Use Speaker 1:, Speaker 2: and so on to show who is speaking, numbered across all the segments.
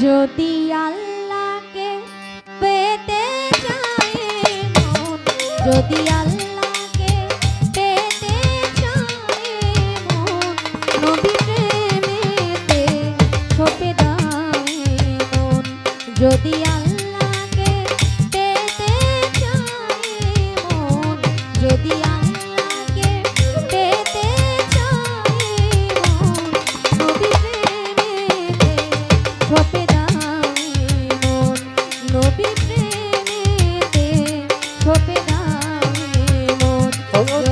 Speaker 1: যদি আল্লাহকে পেতে চাই মন যদি আল্লাহকে পেতে চাই মন নবী Yeah.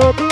Speaker 1: Oh.